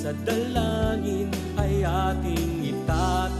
sa dalangin ay ating itataas.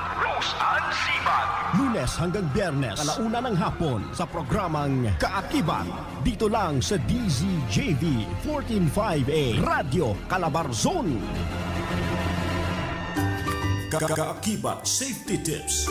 Rose Ann Sibag. Lunes hanggang Biyernes, alauna ng hapon sa programang Kaakibat. Dito lang sa DZJV 145A Radio Calabarzon. Kaakibat Safety Tips.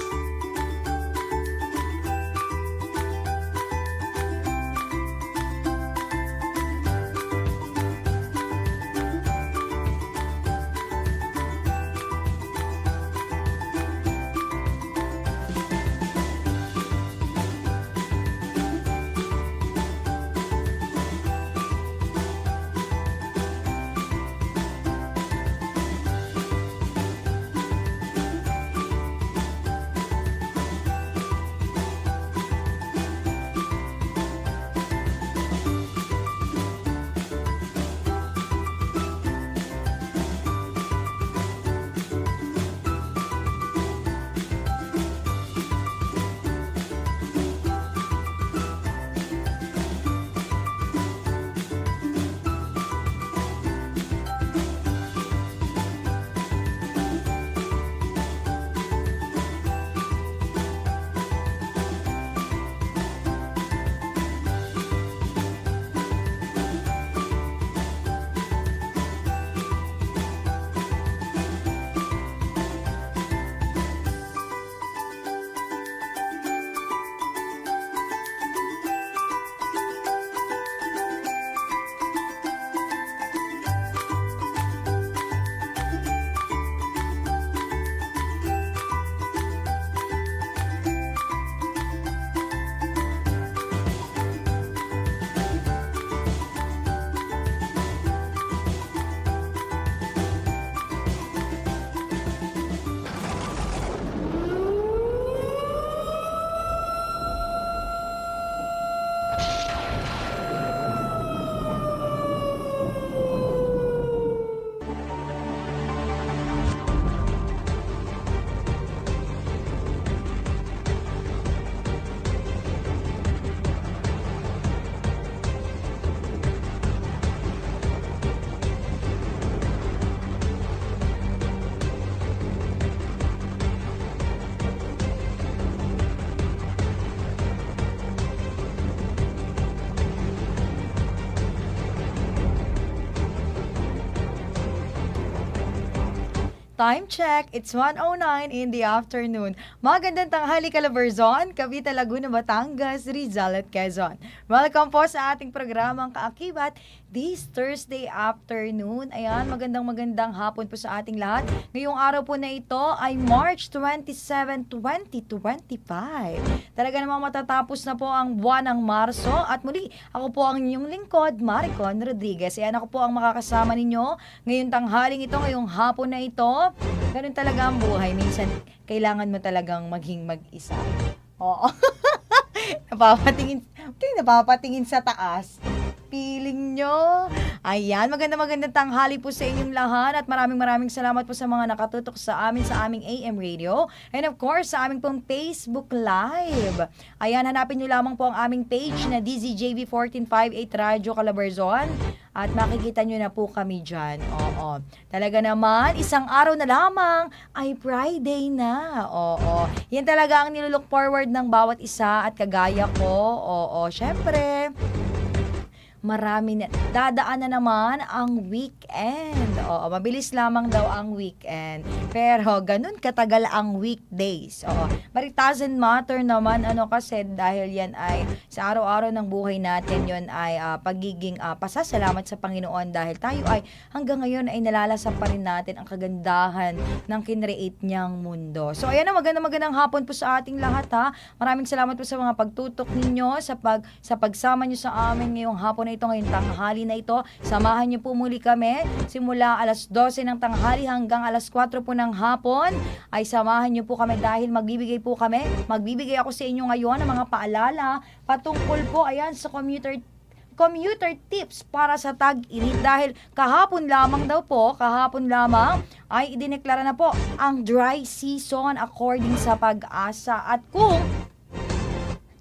Time check, it's 1.09 in the afternoon. Magandang tanghali Calabarzon, Cavite, Laguna, Batangas, Rizal at Quezon. Welcome po sa ating programang Kaakibat this Thursday afternoon. Ayan, magandang magandang hapon po sa ating lahat. Ngayong araw po na ito ay March 27, 2025. Talaga namang matatapos na po ang buwan ng Marso at muli, ako po ang inyong lingkod, Maricon Rodriguez. Ayan, ako po ang makakasama ninyo ngayong tanghaling ito, ngayong hapon na ito. Ganun talaga ang buhay. Minsan, kailangan mo talagang maging mag-isa. Oo. napapatingin, napapatingin sa taas. Feeling nyo. Ayan, maganda magandang tanghali po sa inyong lahat at maraming maraming salamat po sa mga nakatutok sa amin sa aming AM radio and of course sa aming pong Facebook Live. Ayan, hanapin nyo lamang po ang aming page na DZJV1458 Radio Calabarzon at makikita nyo na po kami dyan. Oo. Talaga naman, isang araw na lamang ay Friday na. Oo. Yan talaga ang nilulook forward ng bawat isa at kagaya ko. Oo. Syempre, marami na. Dadaan na naman ang weekend. Oo, mabilis lamang daw ang weekend. Pero ganun katagal ang weekdays. Oo. But it doesn't matter naman ano kasi dahil yan ay sa araw-araw ng buhay natin yon ay ah, pagiging ah, pasasalamat sa Panginoon dahil tayo ay hanggang ngayon ay nalalasap pa rin natin ang kagandahan ng kinreate niyang mundo. So ayan na magandang magandang hapon po sa ating lahat ha. Maraming salamat po sa mga pagtutok ninyo sa pag sa pagsama niyo sa amin ngayong hapon na ito, ngayong tanghali na ito. Samahan niyo po muli kami simula alas 12 ng tanghali hanggang alas 4 po ng hapon. Ay samahan niyo po kami dahil magbibigay po kami, magbibigay ako sa inyo ngayon ng mga paalala patungkol po ayan sa commuter commuter tips para sa tag-init dahil kahapon lamang daw po, kahapon lamang ay idineklara na po ang dry season according sa pag-asa at kung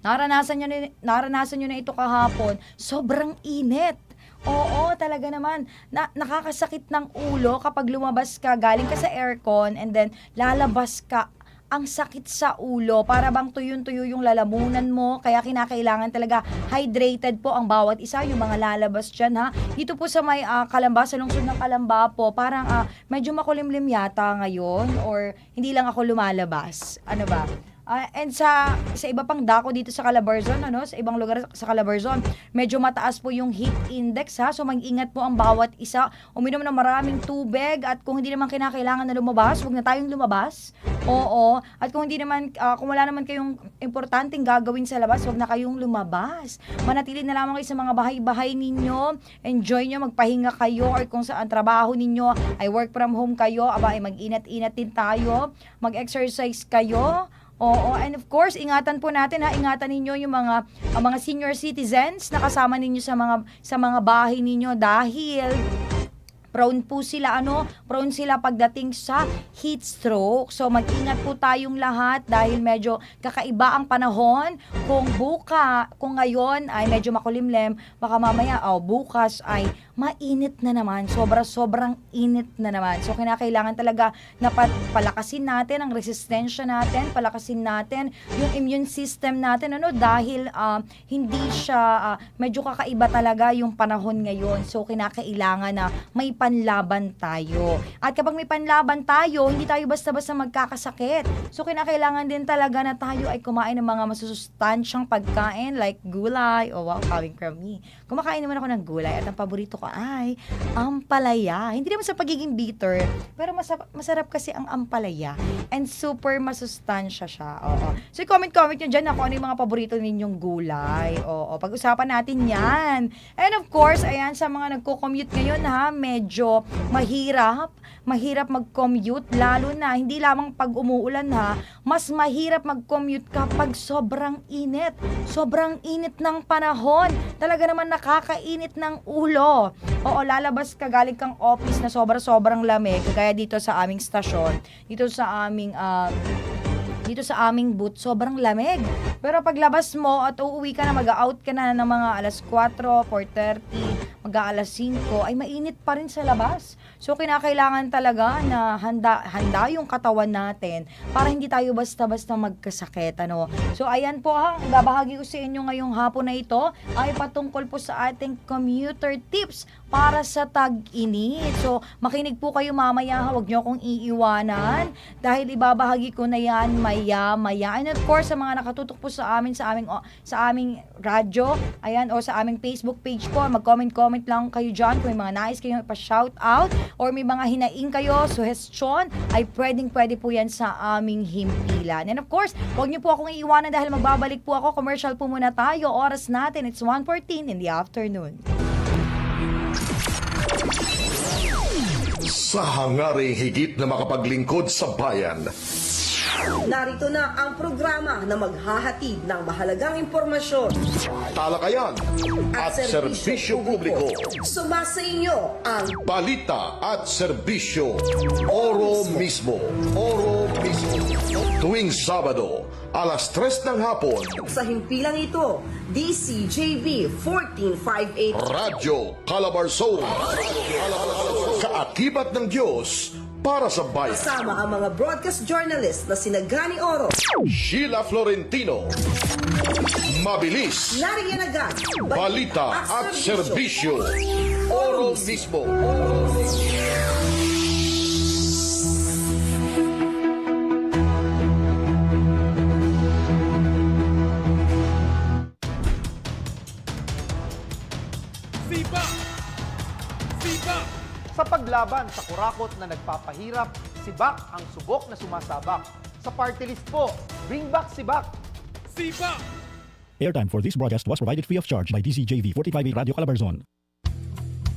naranasan nyo, na- naranasan nyo na ito kahapon, sobrang init. Oo, talaga naman. Na, nakakasakit ng ulo kapag lumabas ka, galing ka sa aircon, and then lalabas ka ang sakit sa ulo, para bang tuyong-tuyo yung lalamunan mo, kaya kinakailangan talaga hydrated po ang bawat isa, yung mga lalabas dyan ha. Dito po sa may ah, Kalamba, sa lungsod ng Kalamba po, parang ah, medyo makulimlim yata ngayon, or hindi lang ako lumalabas. Ano ba? Ah, and sa sa iba pang dako dito sa Calabarzon, ano, sa ibang lugar sa Calabarzon, medyo mataas po yung heat index ha. So mag-ingat po ang bawat isa. Uminom ng maraming tubig at kung hindi naman kinakailangan na lumabas, huwag na tayong lumabas. Oo. At kung hindi naman ah, kung wala naman kayong importanteng gagawin sa labas, huwag na kayong lumabas. Manatili na lamang kayo sa mga bahay-bahay ninyo. Enjoy nyo, magpahinga kayo or kung saan trabaho ninyo ay work from home kayo, aba ay mag-inat-inat din tayo, mag-exercise kayo. Oo, and of course, ingatan po natin ha, ingatan ninyo yung mga ang mga senior citizens na kasama ninyo sa mga sa mga bahay ninyo dahil prone po sila ano, prone sila pagdating sa heat stroke. So mag-ingat po tayong lahat dahil medyo kakaiba ang panahon. Kung buka, kung ngayon ay medyo makulimlim, baka mamaya oh, bukas ay mainit na naman. Sobra sobrang init na naman. So kinakailangan talaga na pa- palakasin natin ang resistensya natin, palakasin natin yung immune system natin ano dahil ah, hindi siya ah, medyo kakaiba talaga yung panahon ngayon. So kinakailangan na may panlaban tayo. At kapag may panlaban tayo, hindi tayo basta-basta magkakasakit. So kinakailangan din talaga na tayo ay kumain ng mga masusustansyang pagkain like gulay. Oh wow, coming from me. Kumakain naman ako ng gulay at ang paborito ko ay ampalaya. Hindi naman sa pagiging bitter, pero masarap, masarap kasi ang ampalaya. And super masustansya siya. Oo. So comment-comment nyo dyan kung ano yung mga paborito ninyong gulay. Oo. Pag-usapan natin yan. And of course, ayan, sa mga nagko-commute ngayon ha, medyo mahirap. Mahirap mag-commute, lalo na, hindi lamang pag umuulan ha, mas mahirap mag-commute kapag sobrang init. Sobrang init ng panahon. Talaga naman nakakainit ng ulo. Oo, lalabas ka galing kang office na sobra-sobrang lamig, kagaya dito sa aming stasyon, dito sa aming um, dito sa aming booth, sobrang lamig. Pero paglabas mo at uuwi ka na, mag-out ka na ng mga alas 4, 4.30, mag-aalas 5, ay mainit pa rin sa labas. So, kinakailangan talaga na handa, handa yung katawan natin para hindi tayo basta-basta magkasakit. Ano? So, ayan po ang babahagi ko sa inyo ngayong hapon na ito ay patungkol po sa ating commuter tips para sa tag-init. So, makinig po kayo mamaya huwag nyo akong iiwanan dahil ibabahagi ko na yan maya-maya. And of course, sa mga nakatutok po sa amin, sa aming, sa aming radyo, ayan, o sa aming Facebook page po, mag-comment-comment lang kayo dyan kung may mga nais kayong ipa-shout out or may mga hinaing kayo, suggestion, ay pwedeng-pwede po yan sa aming himpilan. And of course, huwag niyo po akong iiwanan dahil magbabalik po ako. Commercial po muna tayo. Oras natin, it's 1.14 in the afternoon. Sa hangaring higit na makapaglingkod sa bayan, Narito na ang programa na maghahatid ng mahalagang impormasyon. Talakayan at serbisyo publiko, Sumasa inyo ang balita at serbisyo, oro mismo, oro mismo. Tuwing Sabado, alas 3 ng hapon, sa himpilang ito, DCJB 1458 Radyo Calabarzon. Kaakibat ng Diyos para sa bayan. kasama ang mga broadcast journalist na sina Gani Oro, Sheila Florentino, Mabilis. Nariyan agad. Balita at serbisyo. Oro mismo. Sa paglaban sa kurakot na nagpapahirap, si Bak ang subok na sumasabak. Sa party list po, bring back si Bak. Airtime for this broadcast was provided free of charge by DCJV 458 Radio Calabarzon.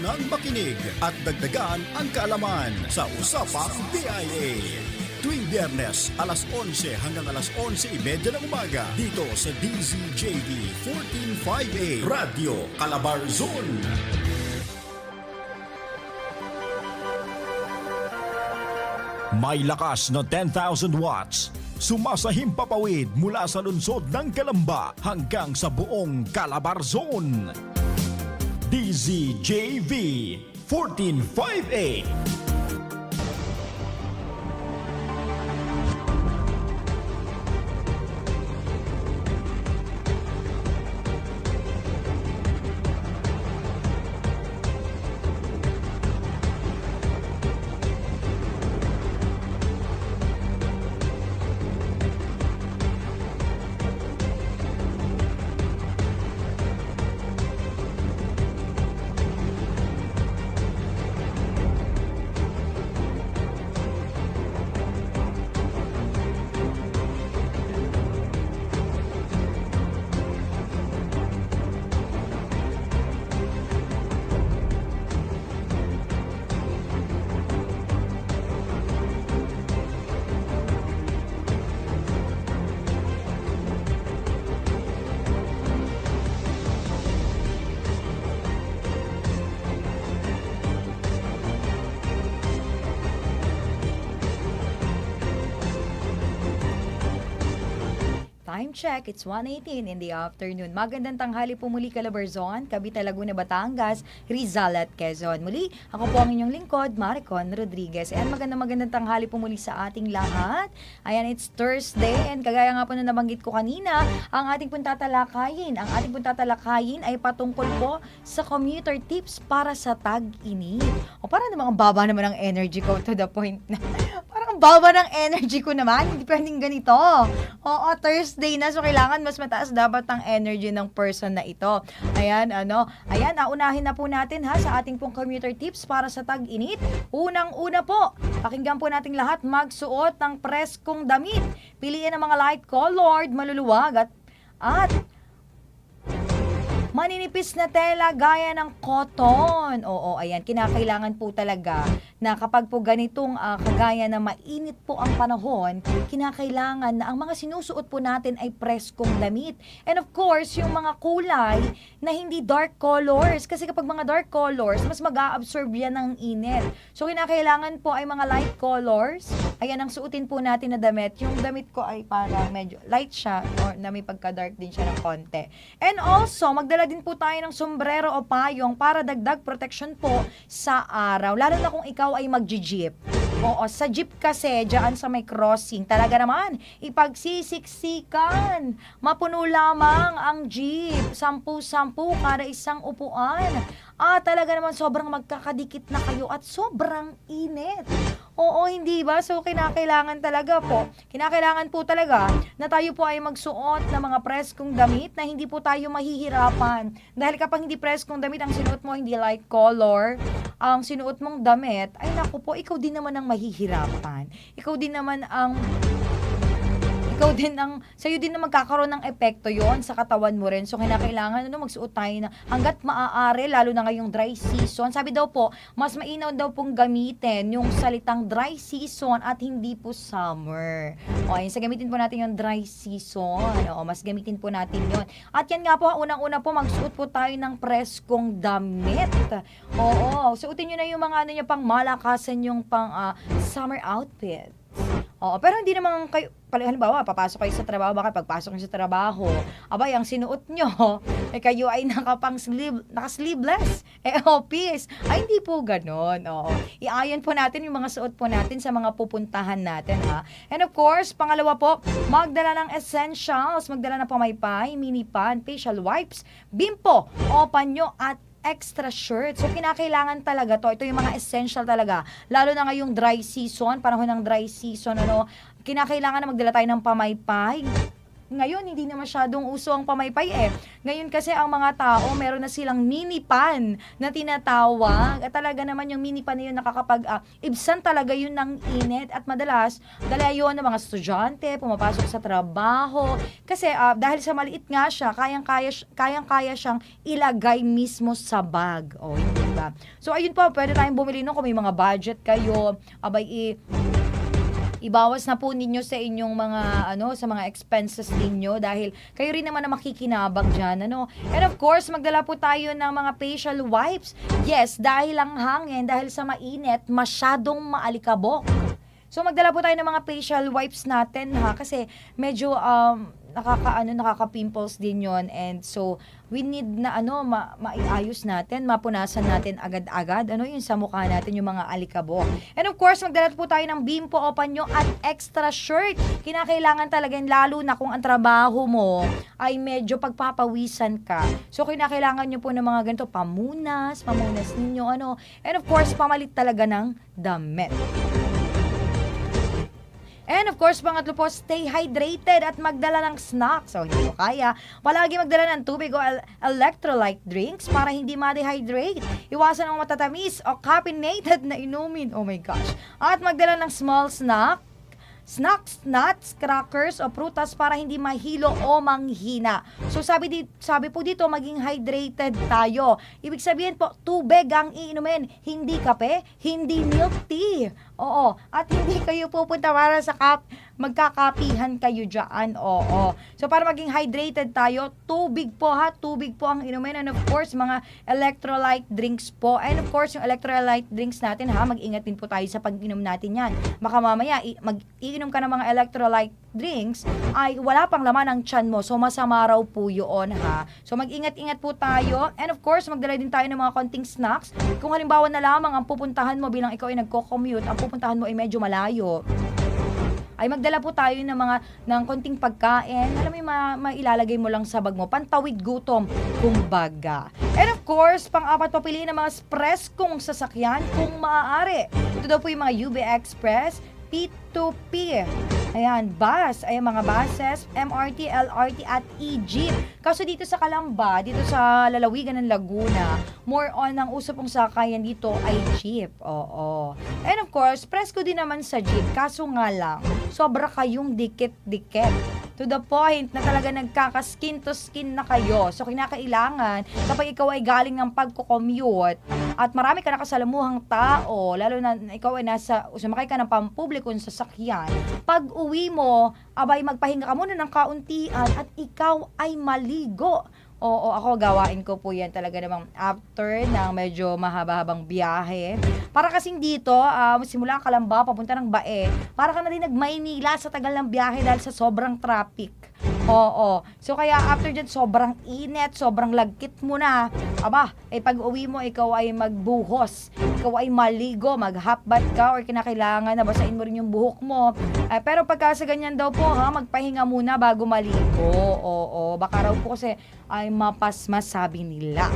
nang makinig at dagdagan ang kaalaman sa Usapang PIA. Tuwing biyernes, alas 11 hanggang alas 11.30 ng umaga dito sa DZJD 1458 Radio Calabarzon. May lakas na 10,000 watts. Sumasahim papawid mula sa lungsod ng Kalamba hanggang sa buong Calabarzon. DZJV 1458. Check, it's 1.18 in the afternoon. Magandang tanghali po muli Calabarzon, Cavite, Laguna, Batangas, Rizal at Quezon. Muli, ako po ang inyong lingkod, Maricon Rodriguez. And magandang magandang tanghali po muli sa ating lahat. Ayan, it's Thursday and kagaya nga po na nabanggit ko kanina, ang ating pong tatalakayin. Ang ating pong tatalakayin ay patungkol po sa commuter tips para sa tag-init. O parang namang ang baba naman ang energy ko to the point na ang baba ng energy ko naman. Hindi pwedeng ganito. Oo, Thursday na. So, kailangan mas mataas dapat ang energy ng person na ito. Ayan, ano. Ayan, naunahin na po natin ha sa ating pong commuter tips para sa tag-init. Unang-una po, pakinggan po nating lahat magsuot ng preskong damit. Piliin ang mga light colored, maluluwag at at Maninipis na tela gaya ng cotton. Oo, ayan. Kinakailangan po talaga na kapag po ganitong ah, kagaya na mainit po ang panahon, kinakailangan na ang mga sinusuot po natin ay preskong damit. And of course, yung mga kulay na hindi dark colors. Kasi kapag mga dark colors, mas mag-a-absorb yan ng init. So, kinakailangan po ay mga light colors. Ayan ang suotin po natin na damit. Yung damit ko ay parang medyo light siya or na may pagka-dark din siya ng konti. And also, magdala din po tayo ng sombrero o payong para dagdag protection po sa araw. Lalo na kung ikaw ay magji-jeep. Oo, sa jeep kasi, dyan sa may crossing, talaga naman, ipagsisiksikan. Mapuno lamang ang jeep. Sampu-sampu kada isang upuan. Ah, talaga naman sobrang magkakadikit na kayo at sobrang init. Oo, hindi ba? So, kinakailangan talaga po, kinakailangan po talaga na tayo po ay magsuot ng mga preskong damit na hindi po tayo mahihirapan. Dahil kapag hindi preskong damit, ang sinuot mo hindi light color, ang sinuot mong damit, ay naku po, ikaw din naman ang mahihirapan. Ikaw din naman ang ikaw din ang, sa'yo din na magkakaroon ng epekto yon sa katawan mo rin. So, kinakailangan, ano, magsuot tayo na hanggat maaari, lalo na ngayong dry season. Sabi daw po, mas mainam daw pong gamitin yung salitang dry season at hindi po summer. O, yun, sa gamitin po natin yung dry season. O, mas gamitin po natin yon At yan nga po, unang-una po, magsuot po tayo ng preskong damit. Oo, suotin nyo na yung mga ano nyo, pang malakasan yung pang ah, summer outfit. Oo, pero hindi naman kayo, halimbawa, papasok kayo sa trabaho, baka pagpasok nyo sa trabaho, abay, ang sinuot nyo, eh kayo ay nakapang sleeve, naka-sleeveless, eh office. Ay, hindi po ganon. Oo. Iayon po natin yung mga suot po natin sa mga pupuntahan natin, ha. And of course, pangalawa po, magdala ng essentials, magdala ng pamaypay, mini pan, facial wipes, bimpo, o panyo at extra shirt. So, kinakailangan talaga to. Ito yung mga essential talaga. Lalo na ngayong dry season, panahon ng dry season, ano, kinakailangan na magdala tayo ng pamaypay. Ngayon, hindi na masyadong uso ang pamaypay eh. Ngayon kasi ang mga tao, meron na silang mini pan na tinatawag. At talaga naman yung mini pan na yun nakakapag, ah, ibsan talaga yun ng init. At madalas, dala yun ng mga estudyante, pumapasok sa trabaho. Kasi ah, dahil sa maliit nga siya, kayang-kaya, kayang-kaya siyang ilagay mismo sa bag. O, hindi ba? So, ayun po, pwede tayong bumili nun kung may mga budget kayo. Abay, i- ibawas na po ninyo sa inyong mga ano sa mga expenses ninyo dahil kayo rin naman na makikinabang diyan ano? And of course magdala po tayo ng mga facial wipes. Yes dahil ang hangin dahil sa mainit masyadong maalikabok. So magdala po tayo ng mga facial wipes natin ha? Kasi medyo um nakakaano nakaka-pimples din 'yon and so we need na ano ma maiayos natin, mapunasan natin agad-agad ano yung sa mukha natin yung mga alikabok. And of course, magdala po tayo ng bimpo o panyo at extra shirt. Kinakailangan talaga yun, lalo na kung ang trabaho mo ay medyo pagpapawisan ka. So kinakailangan nyo po ng mga ganito pamunas, pamunas ninyo ano. And of course, pamalit talaga ng damit. And of course, pangatlo po, stay hydrated at magdala ng snacks. So, hindi mo kaya. Palagi magdala ng tubig o el- electrolyte drinks para hindi ma-dehydrate. Iwasan ang matatamis o caffeinated na inumin. Oh my gosh. At magdala ng small snack snacks, nuts, crackers o prutas para hindi mahilo o manghina. So sabi di, sabi po dito maging hydrated tayo. Ibig sabihin po tubig ang iinumin, hindi kape, hindi milk tea. Oo, at hindi kayo pupunta para sa kap magkakapihan kayo diyan. Oo. So para maging hydrated tayo, tubig po ha, tubig po ang inumin and of course mga electrolyte drinks po. And of course yung electrolyte drinks natin ha, mag-ingat din po tayo sa pag-inom natin yan. Baka mamaya mag-iinom ka ng mga electrolyte drinks ay wala pang laman ang tiyan mo. So masama raw po yun ha. So mag-ingat-ingat po tayo. And of course, magdala din tayo ng mga konting snacks. Kung halimbawa na lamang ang pupuntahan mo bilang ikaw ay nagko-commute, ang pupuntahan mo ay medyo malayo ay magdala po tayo ng mga ng konting pagkain. Alam mo yung ma- mailalagay mo lang sa bag mo. Pantawid gutom, kumbaga. And of course, pang-apat papiliin ng mga express kung sasakyan kung maaari. Ito daw po yung mga UB Express, P2P. Ayan, bus. Ayan, mga buses, MRT, LRT, at e-jeep. Kaso dito sa Kalamba, dito sa lalawigan ng Laguna, more on ang uso pong sakayan dito ay jeep. Oo. And of course, presko din naman sa jeep. Kaso nga lang, sobra kayong dikit-dikit. To the point na talaga nagkaka-skin to skin na kayo. So, kinakailangan, kapag ikaw ay galing ng pagko-commute, at marami ka nakasalamuhang tao, lalo na ikaw ay nasa, sumakay ka ng pampublikong sasakyan, pag uwi mo, abay magpahinga ka muna ng kauntian at ikaw ay maligo. Oo, ako gawain ko po yan talaga namang after ng medyo mahaba-habang biyahe. Para kasing dito, ah, simula Kalamba, papunta ng Bae, para ka na rin nagmaynila sa tagal ng biyahe dahil sa sobrang traffic. Oo. So kaya after dyan, sobrang init, sobrang lagkit mo na. Aba, eh pag uwi mo, ikaw ay magbuhos. Ikaw ay maligo, mag-half bath ka or kinakailangan na basain mo rin yung buhok mo. Eh, pero pagka sa ganyan daw po, ha, magpahinga muna bago maligo. Oo, baka raw po kasi ay mapasmas sabi nila.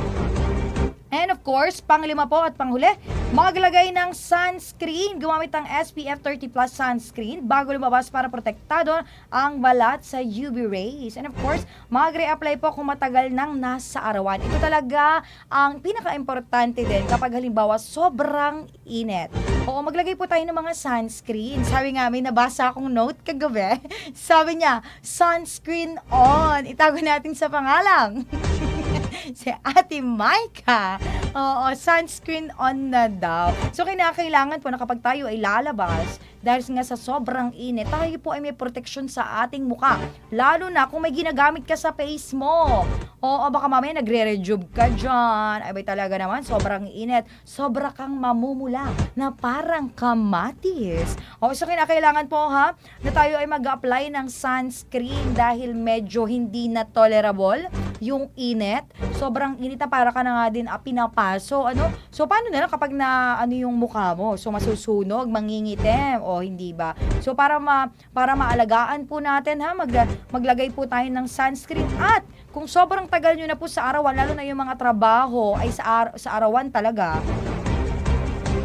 And of course, panglima po at panghuli, maglagay ng sunscreen. Gumamit ng SPF 30 plus sunscreen bago lumabas para protektado ang balat sa UV rays. And of course, mag-reapply po kung matagal nang nasa arawan. Ito talaga ang pinaka-importante din kapag halimbawa sobrang init. Oo, maglagay po tayo ng mga sunscreen. Sabi nga, may nabasa akong note kagabi. Sabi niya, sunscreen on. Itago natin sa pangalang. si Ate Maika. Oo, sunscreen on na daw. So, kinakailangan po na kapag tayo ay lalabas, dahil nga sa sobrang init, tayo po ay may protection sa ating muka. Lalo na kung may ginagamit ka sa face mo. Oo, baka mamaya nagre-rejuve ka dyan. Ay, bay talaga naman, sobrang init. Sobra kang mamumula na parang kamatis. O, so kinakailangan po ha, na tayo ay mag-apply ng sunscreen dahil medyo hindi na tolerable yung init. Sobrang init na para ka na nga din ah, pinapaso. Ano? So, paano na lang kapag na ano yung mukha mo? So, masusunog, mangingitim, o hindi ba? So, para ma para maalagaan po natin ha, mag, maglagay po tayo ng sunscreen at kung sobrang tagal nyo na po sa arawan, lalo na yung mga trabaho ay sa, ar- sa arawan talaga,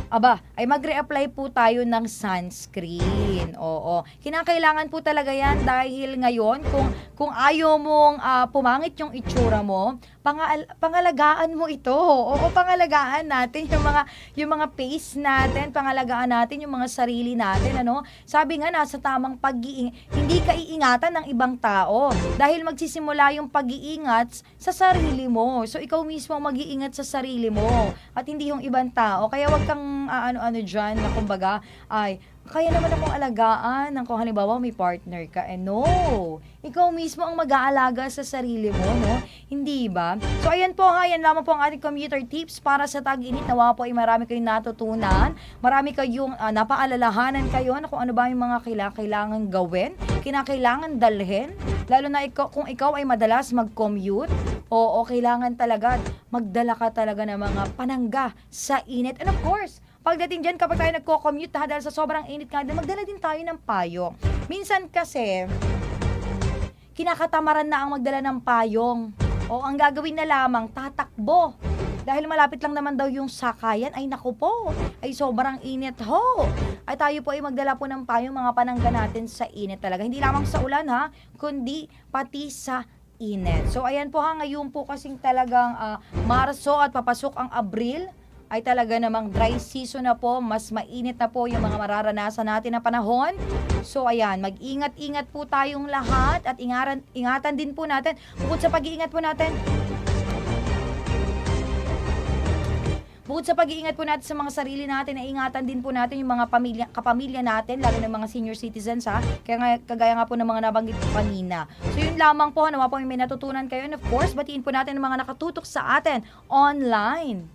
Aba, ay mag-reapply po tayo ng sunscreen. Oo. Kinakailangan po talaga yan dahil ngayon, kung, kung ayaw mong ah, pumangit yung itsura mo, pangal- pangalagaan mo ito. Oo, pangalagaan natin yung mga, yung mga face natin, pangalagaan natin yung mga sarili natin. Ano? Sabi nga, nasa tamang pag-iing, hindi ka iingatan ng ibang tao. Dahil magsisimula yung pag-iingat sa sarili mo. So, ikaw mismo mag-iingat sa sarili mo. At hindi yung ibang tao. Kaya wag kang ah, ano-ano dyan na kumbaga, ay, kaya naman akong alagaan ng kung halimbawa may partner ka. Eh no, ikaw mismo ang mag-aalaga sa sarili mo, no? Hindi ba? So ayan po ha, yan lamang po ang ating commuter tips para sa tag-init. Nawa po ay marami kayong natutunan. Marami kayong uh, napaalalahanan kayo na kung ano ba yung mga kaila- kailangan gawin, kinakailangan dalhin. Lalo na ikaw, kung ikaw ay madalas mag-commute, oo, kailangan talaga magdala ka talaga ng mga panangga sa init. And of course, Pagdating dyan, kapag tayo nagko-commute ha, dahil sa sobrang init nga, magdala din tayo ng payong. Minsan kasi, kinakatamaran na ang magdala ng payong. O ang gagawin na lamang, tatakbo. Dahil malapit lang naman daw yung sakayan, ay naku po, ay sobrang init ho. Ay tayo po ay magdala po ng payong mga panangga natin sa init talaga. Hindi lamang sa ulan ha, kundi pati sa init. So ayan po ha, ngayon po kasing talagang ah, Marso at papasok ang Abril ay talaga namang dry season na po, mas mainit na po yung mga mararanasan natin na panahon. So ayan, mag-ingat-ingat po tayong lahat at ingaran, ingatan din po natin. Bukod sa pag-iingat po natin, Bukod sa pag-iingat po natin sa mga sarili natin, ay ingatan din po natin yung mga pamilya, kapamilya natin, lalo ng mga senior citizens ha. Kaya nga, kagaya nga po ng mga nabanggit ko kanina. So yun lamang po, nawa po may natutunan kayo. And of course, batiin po natin ang mga nakatutok sa atin online.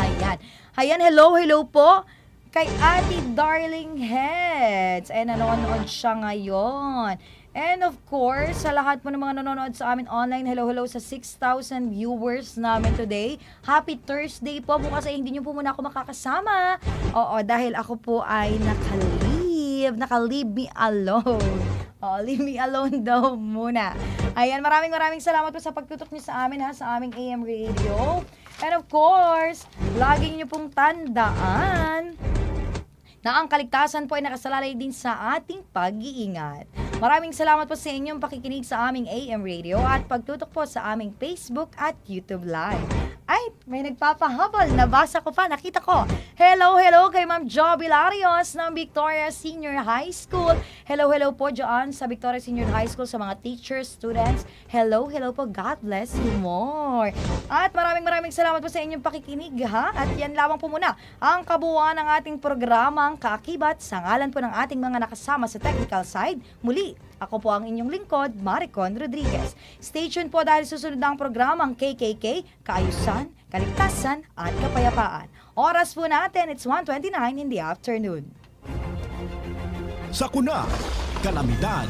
Ayan. Ayan, hello, hello po kay Ate Darling Heads. Ayan, nanonood siya ngayon. And of course, sa lahat po ng mga nanonood sa amin online, hello, hello sa 6,000 viewers namin today. Happy Thursday po. Bukas ay hindi niyo po muna ako makakasama. Oo, dahil ako po ay naka-leave. Naka-leave me alone. Oh, leave me alone daw muna. Ayan, maraming maraming salamat po sa pagtutok niyo sa amin ha, sa aming AM radio. And of course, lagi niyo pong tandaan na ang kaligtasan po ay nakasalalay din sa ating pag-iingat. Maraming salamat po sa inyong pakikinig sa aming AM radio at pagtutok po sa aming Facebook at YouTube Live. Ay, may nagpapahabol. Nabasa ko pa, nakita ko. Hello, hello kay Ma'am Jo Bilarios ng Victoria Senior High School. Hello, hello po dyan sa Victoria Senior High School sa mga teachers, students. Hello, hello po. God bless you more. At maraming maraming salamat po sa inyong pakikinig ha. At yan lamang po muna ang kabuuan ng ating programang Kaakibat sa ngalan po ng ating mga nakasama sa technical side. Muli, ako po ang inyong lingkod, Maricon Rodriguez. Stay tuned po dahil susunod na ang programang KKK, Kaayusan, Kaligtasan at Kapayapaan. Oras po natin, it's 1.29 in the afternoon. Sakuna, kalamidad,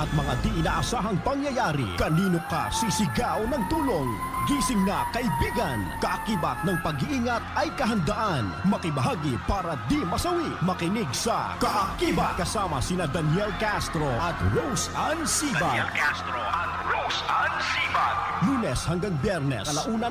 at mga di inaasahang pangyayari. Kanino ka sisigaw ng tulong? Gising na kaibigan, kaakibat ng pag-iingat ay kahandaan. Makibahagi para di masawi. Makinig sa Kaakibat kasama sina Daniel Castro at Rose Ann Sibat. Daniel Castro at Rose Ann Sibat. Lunes hanggang Biyernes, alauna ng